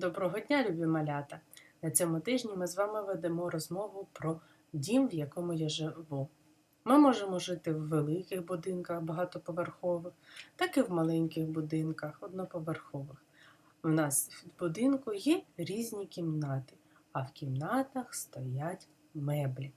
Доброго дня, любі малята! На цьому тижні ми з вами ведемо розмову про дім, в якому я живу. Ми можемо жити в великих будинках багатоповерхових, так і в маленьких будинках одноповерхових. У нас в будинку є різні кімнати, а в кімнатах стоять меблі.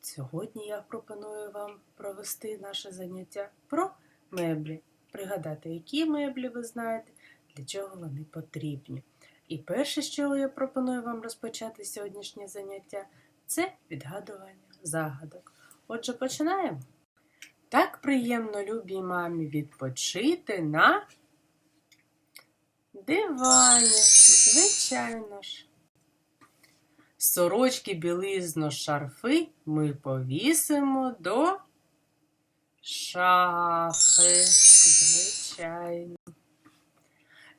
Сьогодні я пропоную вам провести наше заняття про меблі, пригадати, які меблі ви знаєте, для чого вони потрібні. І перше, чого я пропоную вам розпочати сьогоднішнє заняття, це відгадування загадок. Отже, починаємо. Так приємно любій мамі відпочити на дивані, звичайно ж. Сорочки білизно шарфи ми повісимо до шафи, звичайно.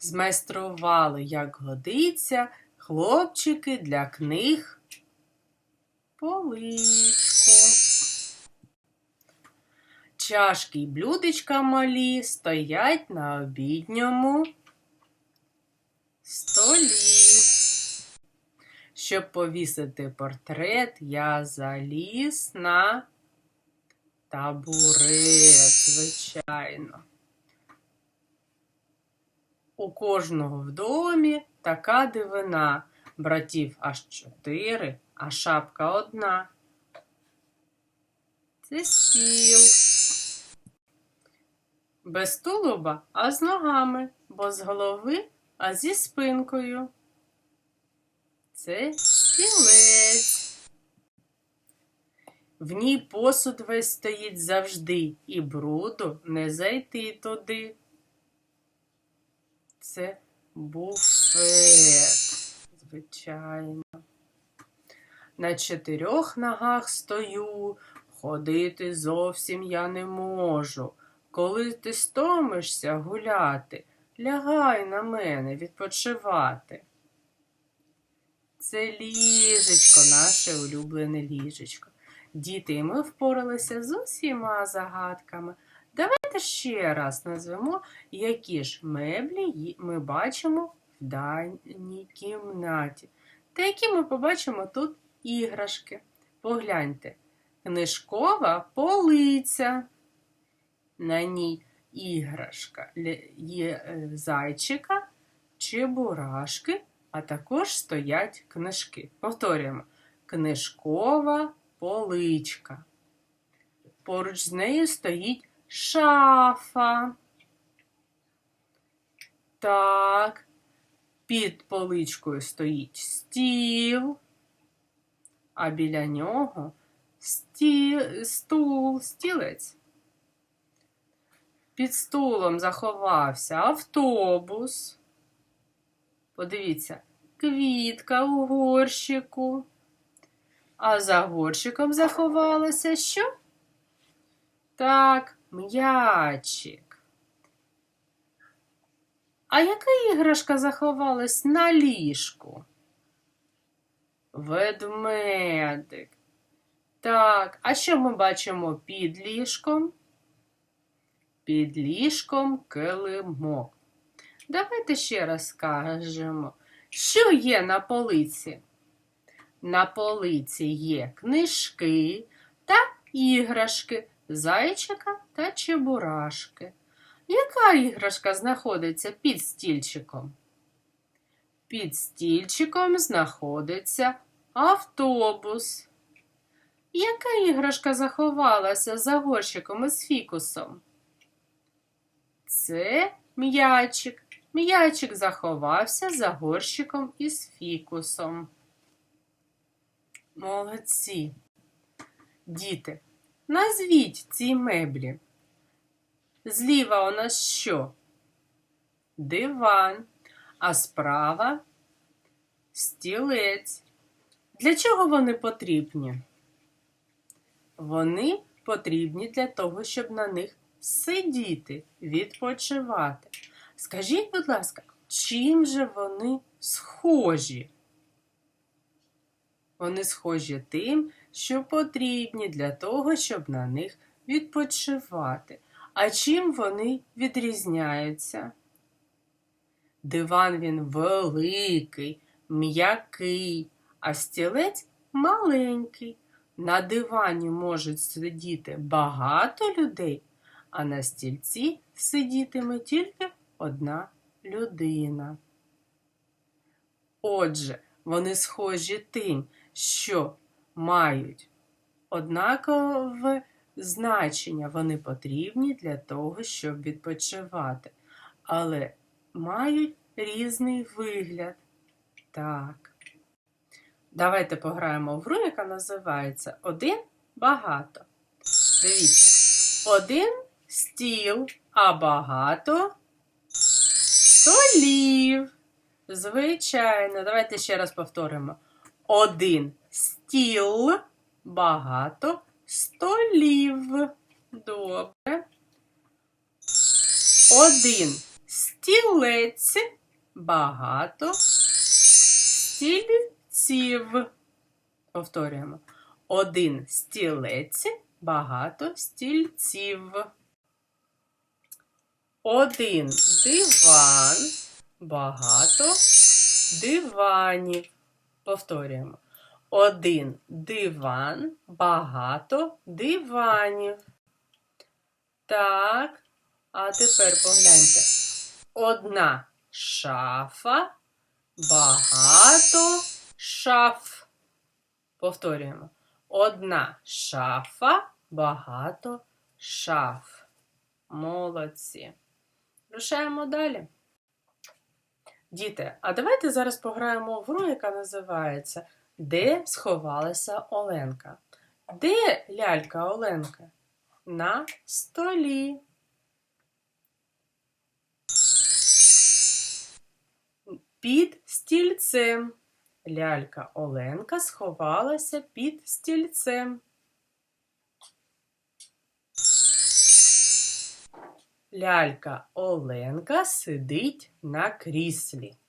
Змайстрували, як годиться, хлопчики для книг поличку. Чашки й блюдечка малі стоять на обідньому столі. Щоб повісити портрет, я заліз на табурет, звичайно. У кожного в домі така дивина. Братів аж чотири, а шапка одна. Це стіл. Без тулуба, а з ногами, бо з голови, а зі спинкою. Це стілець. В ній посуд весь стоїть завжди, і бруду не зайти туди. Це буфет, звичайно. На чотирьох ногах стою, ходити зовсім я не можу. Коли ти стомишся гуляти, лягай на мене відпочивати. Це ліжечко, наше улюблене ліжечко. Діти, і ми впоралися з усіма загадками. Давайте ще раз назвемо, які ж меблі ми бачимо в даній кімнаті. Та які ми побачимо тут іграшки. Погляньте, книжкова полиця. На ній іграшка є е, зайчика, чебурашки, а також стоять книжки. Повторюємо, книжкова поличка. Поруч з нею стоїть шафа. Так, під поличкою стоїть стіл, а біля нього сті... стул, стілець. Під стулом заховався автобус. Подивіться, квітка у горщику. А за горщиком заховалося що? Так, м'ячик. А яка іграшка заховалась на ліжку? Ведмедик. Так, а що ми бачимо під ліжком? Під ліжком килимок. Давайте ще раз скажемо, що є на полиці? На полиці є книжки та іграшки, зайчика та чебурашки. Яка іграшка знаходиться під стільчиком? Під стільчиком знаходиться автобус. Яка іграшка заховалася за горщиком із фікусом? Це м'ячик. М'ячик заховався за горщиком із фікусом. Молодці. Діти, назвіть ці меблі. Зліва у нас що? Диван, а справа стілець. Для чого вони потрібні? Вони потрібні для того, щоб на них сидіти, відпочивати. Скажіть, будь ласка, чим же вони схожі? Вони схожі тим, що потрібні для того, щоб на них відпочивати. А чим вони відрізняються? Диван він великий, м'який, а стілець маленький. На дивані можуть сидіти багато людей, а на стільці сидітиме тільки одна людина. Отже, вони схожі тим, що мають однакове значення, вони потрібні для того, щоб відпочивати, але мають різний вигляд. Так. Давайте пограємо в гру, яка називається Один багато. Дивіться, один стіл, а багато столів. Звичайно, давайте ще раз повторимо. Один стіл, багато столів. Добре. Один стілець, багато стільців. Повторюємо. Один стілець, багато стільців. Один диван, багато диванів. Повторюємо. Один диван, багато диванів. Так, а тепер погляньте. Одна шафа, багато шаф. Повторюємо. Одна шафа, багато шаф. Молодці. Рушаємо далі. Діти, а давайте зараз пограємо в гру, яка називається Де сховалася Оленка? Де лялька Оленка? На столі. Під стільцем. Лялька Оленка сховалася під стільцем. Лялька Оленка сидить на кріслі.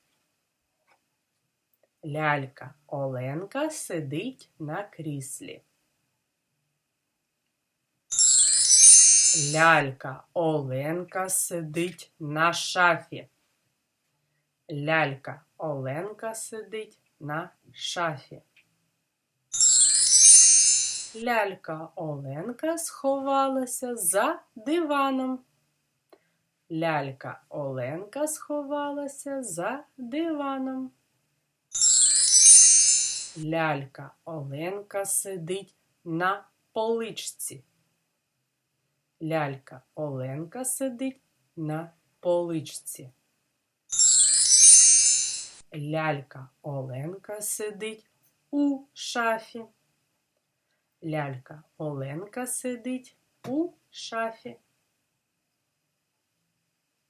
Лялька Оленка сидить на кріслі. Лялька Оленка сидить на шафі. Лялька Оленка сидить на шафі. Лялька Оленка сховалася за диваном. Лялька Оленка сховалася за диваном. Лялька Оленка сидить на поличці. Лялька Оленка сидить на поличці. Лялька Оленка сидить у шафі. Лялька Оленка сидить у шафі.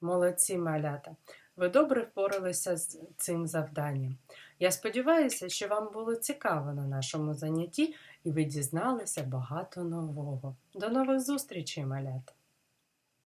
Молодці малята. Ви добре впоралися з цим завданням. Я сподіваюся, що вам було цікаво на нашому занятті і ви дізналися багато нового. До нових зустрічей, малята!